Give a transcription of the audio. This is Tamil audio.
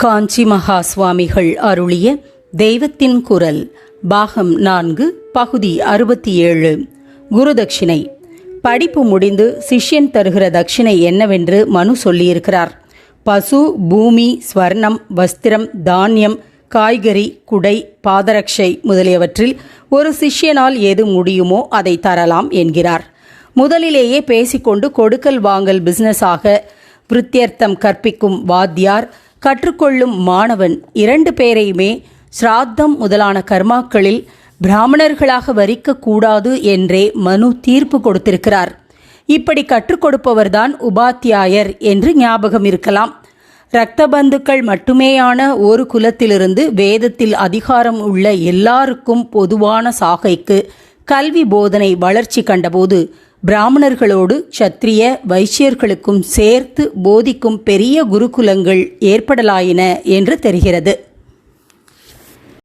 காஞ்சி மகா சுவாமிகள் அருளிய தெய்வத்தின் குரல் பாகம் நான்கு பகுதி அறுபத்தி ஏழு. குருதட்சிணை படிப்பு முடிந்து சிஷ்யன் தருகிற தட்சிணை என்னவென்று மனு சொல்லியிருக்கிறார். பசு பூமி ஸ்வர்ணம் வஸ்திரம் தானியம் காய்கறி குடை பாதரட்சை முதலியவற்றில் ஒரு சிஷ்யனால் எது முடியுமோ அதை தரலாம் என்கிறார். முதலிலேயே பேசிக்கொண்டு கொடுக்கல் வாங்கல் பிசினஸாக விருத்தியர்த்தம் கற்பிக்கும் வாத்தியார் கற்றுக்கொள்ளும் மாணவன் இரண்டு பேரையுமே ஸ்ராத்தம் முதலான கர்மாக்களில் பிராமணர்களாக வரிக்கக்கூடாது என்றே மனு தீர்ப்பு கொடுத்திருக்கிறார். இப்படி கற்றுக் கொடுப்பவர்தான் உபாத்தியாயர் என்று ஞாபகம் இருக்கலாம். இரத்த பந்துக்கள் மட்டுமேயான ஒரு குலத்திலிருந்து வேதத்தில் அதிகாரம் உள்ள எல்லாருக்கும் பொதுவான சாகைக்கு கல்வி போதனை வளர்ச்சி கண்டபோது பிராமணர்களோடு சத்திரிய வைசியர்களுக்கும் சேர்த்து போதிக்கும் பெரிய குருகுலங்கள் ஏற்படலாயின என்று தெரிகிறது.